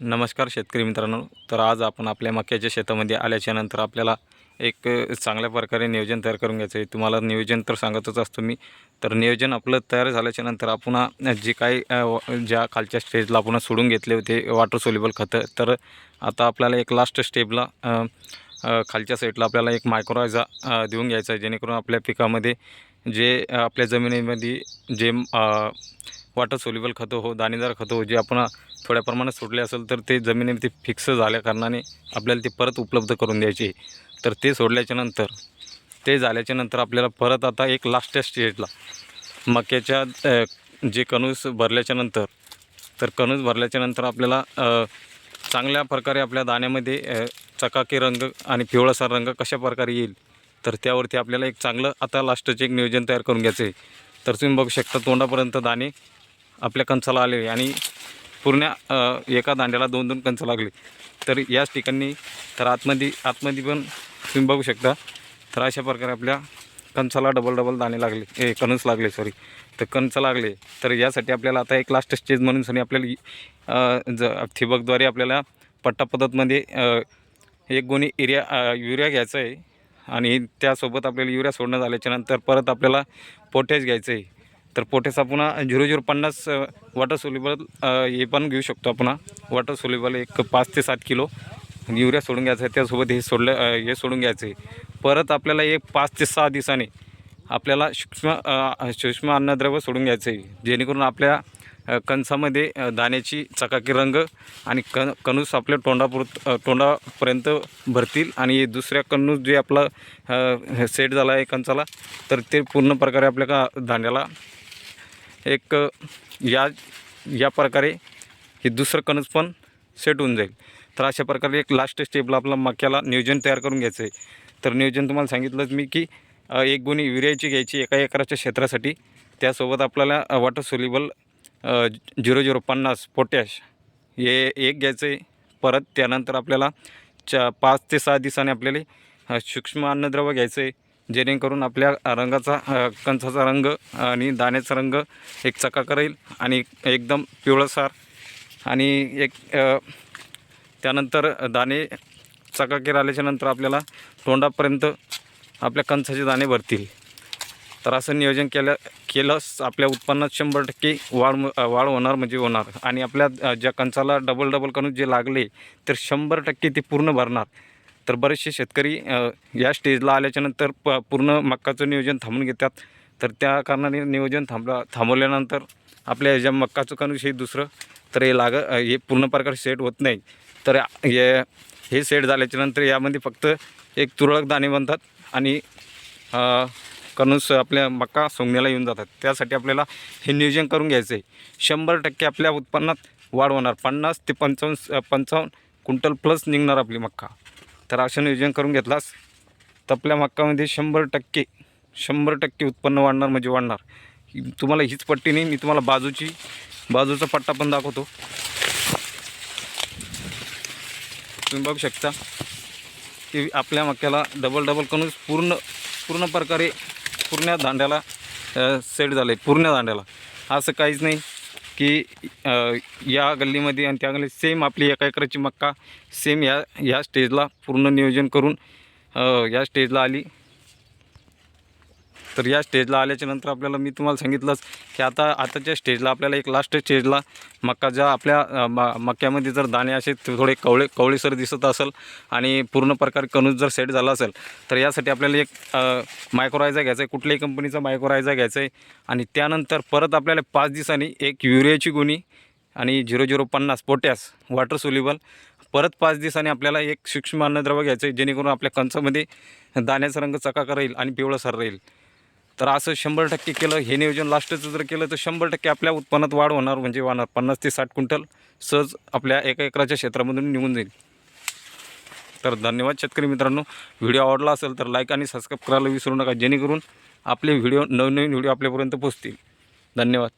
नमस्कार शेतकरी मित्रांनो. तर आज आपण आपल्या मक्याच्या शेतामध्ये आल्याच्यानंतर आपल्याला एक चांगल्या प्रकारे नियोजन तयार करून घ्यायचं आहे. तुम्हाला नियोजन तर सांगतच असतो मी. तर नियोजन आपलं तयार झाल्याच्यानंतर आपण जे काही ज्या खालच्या स्टेजला आपण सोडून घेतले होते वॉटर सोल्युबल खतं तर आता आपल्याला एक लास्ट स्टेपला खालच्या साईडला आपल्याला एक मायक्रोरायझा देऊन घ्यायचा आहे. जेणेकरून आपल्या पिकामध्ये जे आपल्या जमिनीमध्ये जे वॉटर सोल्युबल खतं हो दाणेदार खतं हो जे आपण थोड्या प्रमाणात सोडले असेल तर ते जमिनीमध्ये फिक्स झाल्या कारणाने आपल्याला ते परत उपलब्ध करून द्यायचे तर ते सोडल्याच्या नंतर ते झाल्याच्यानंतर आपल्याला परत आता एक लास्ट स्टेजला मक्याच्या जे कणूस भरल्याच्या नंतर तर कणूस भरल्याच्या नंतर आपल्याला चांगल्या प्रकारे आपल्या दाण्यामध्ये चकाकी रंग आणि पिवळासा रंग कशा प्रकारे येईल तर त्यावरती आपल्याला एक चांगलं आता लास्टचे एक नियोजन तयार करून घ्यायचं आहे. तर तुम्ही बघू शकता तोंडापर्यंत दाणे आपल्या कंचाला आले आणि पूर्ण एका दांड्याला दोन दोन कंच लागले. तर याच ठिकाणी तर आतमध्ये आतमध्ये पण तुम्ही बघू शकता. तर अशा प्रकारे आपल्या कंचाला डबल डबल दाणे लागले. ए कणस लागले सॉरी तर कंच लागले. तर यासाठी आपल्याला आता एक लास्ट स्टेज म्हणून सनी आपल्याला ज ठिबकद्वारे आपल्याला पट्टा पद्धतमध्ये एक गोणी एरिया युरिया घ्यायचा आहे आणि त्यासोबत आपल्याला युरिया सोडणं झाल्याच्यानंतर परत आपल्याला पोटॅश घ्यायचं आहे तर पोटेचा आपण झिरो झिरो पन्नास वॉटर सोल्युबल हे पण घेऊ शकतो आपण. वॉटर सोल्युबल एक पाच ते सात किलो. युरिया सोडून घ्यायचं आहे त्यासोबत हे सोडलं हे सोडून घ्यायचं आहे. परत आपल्याला एक पाच ते सहा दिवसाने आपल्याला सूक्ष्म सूक्ष्म अन्नद्रव्य सोडून घ्यायचं आहे. जेणेकरून आपल्या कणसामध्ये दाण्याची चकाकी रंग आणि कण कणूस आपल्या तोंडापुर तोंडापर्यंत भरतील. आणि दुसऱ्या कणूस जे आपला सेट झाला आहे कणसाला तर ते पूर्ण प्रकारे आपल्या का दाण्याला एक या या प्रकारे हे दुसरं कणस पण सेट होऊन जाईल. तर अशा प्रकारे एक लास्ट स्टेपला आपला मक्याला नियोजन तयार करून घ्यायचं आहे तर नियोजन तुम्हाला सांगितलंच मी की एक गुणी युरियाची घ्यायची एका एकराच्या क्षेत्रासाठी. त्यासोबत आपल्याला water soluble zero zero potash potash हे एक घ्यायचं आहे परत त्यानंतर आपल्याला च पाच ते सहा दिवसाने आपल्याला सूक्ष्म अन्नद्रव्य घ्यायचं आहे जेणेकरून आपल्या रंगाचा कंचाचा रंग आणि दाण्याचा रंग एक चकाका राहील आणि एकदम पिवळसार आणि एक त्यानंतर दाणे चकाकीर आल्याच्यानंतर आपल्याला तोंडापर्यंत आपल्या कंचाचे दाणे भरतील. तर असं नियोजन केलं केलंच आपल्या उत्पन्नात शंभर टक्के वाढ म- वाढ होणार म्हणजे होणार. आणि आपल्या ज्या कंचाला डबल डबल करून जे लागले तर शंभर टक्के ते पूर्ण भरणार. तर बरेचसे शेतकरी या स्टेजला आल्याच्यानंतर प पूर्ण मक्काचं नियोजन थांबून घेतात. तर त्या कारणाने नियोजन थांबला थांबवल्यानंतर आपल्या ज्या मक्काचं कणूस हे दुसरं तर हे लाग हे पूर्ण प्रकारे सेट होत नाही. तर हे हे सेट झाल्याच्यानंतर यामध्ये फक्त एक तुरळक दाणे बनतात आणि कणूस आपल्या मक्का सोंगण्याला येऊन जातात. त्यासाठी आपल्याला हे नियोजन करून घ्यायचं आहे शंभर टक्के आपल्या उत्पन्नात वाढ होणार. पन्नास ते पंचावन्न पंचावन्न क्विंटल प्लस निघणार आपली मक्का. तर असं नियोजन करून घेतलास. तर आपल्या मक्कामध्ये शंभर टक्के शंभर टक्के उत्पन्न वाढणार म्हणजे वाढणार. तुम्हाला हीच पट्टी नाही मी तुम्हाला बाजूची बाजूचा पट्टा पण दाखवतो. तुम्ही बघू शकता की आपल्या मक्याला डबल डबल कणूस पूर्ण पूर्ण प्रकारे पूर्ण दांड्याला सेट झालं आहे पूर्ण दांड्याला असं काहीच नाही. की या गल्लीमध्ये आणि त्या गल्लीत सेम आपली एका एकराची मक्का सेम या या स्टेजला पूर्ण नियोजन करून या स्टेजला आली. तर या स्टेजला आल्याच्यानंतर आपल्याला मी तुम्हाला सांगितलंच की आता आताच्या स्टेजला आपल्याला एक लास्ट स्टेजला मक्का ज्या आपल्या म मक्यामध्ये जर दाणे असे थोडे कवळे कवळीसर दिसत असेल आणि पूर्ण प्रकारे कणूस जर सेट झाला असेल तर यासाठी आपल्याला एक मायक्रोरायझा घ्यायचा आहे कुठल्याही कंपनीचा मायक्रोरायझा घ्यायचा आहे आणि त्यानंतर परत आपल्याला पाच दिवसांनी एक युरियाची गुणी आणि झिरो झिरो पन्नास पोटॅस वॉटर सोल्युबल परत पाच दिवसांनी आपल्याला एक सूक्ष्म अन्नद्रव्य घ्यायचं आहे जेणेकरून आपल्या कंचामध्ये दाण्याचा रंग चकाका राहील आणि पिवळसर राहील. तर असं शंभर टक्के केलं. हे नियोजन लास्टचं जर केलं तर शंभर टक्के आपल्या उत्पन्नात वाढ होणार म्हणजे वाढणार पन्नास ते साठ क्विंटल सहज आपल्या एका एकराच्या क्षेत्रामधून निघून जाईल. तर धन्यवाद शेतकरी मित्रांनो. व्हिडिओ आवडला असेल तर लाईक आणि सबस्क्राईब करायला विसरू नका. जेणेकरून आपले व्हिडिओ नवनवीन व्हिडिओ आपल्यापर्यंत पोहोचतील. धन्यवाद.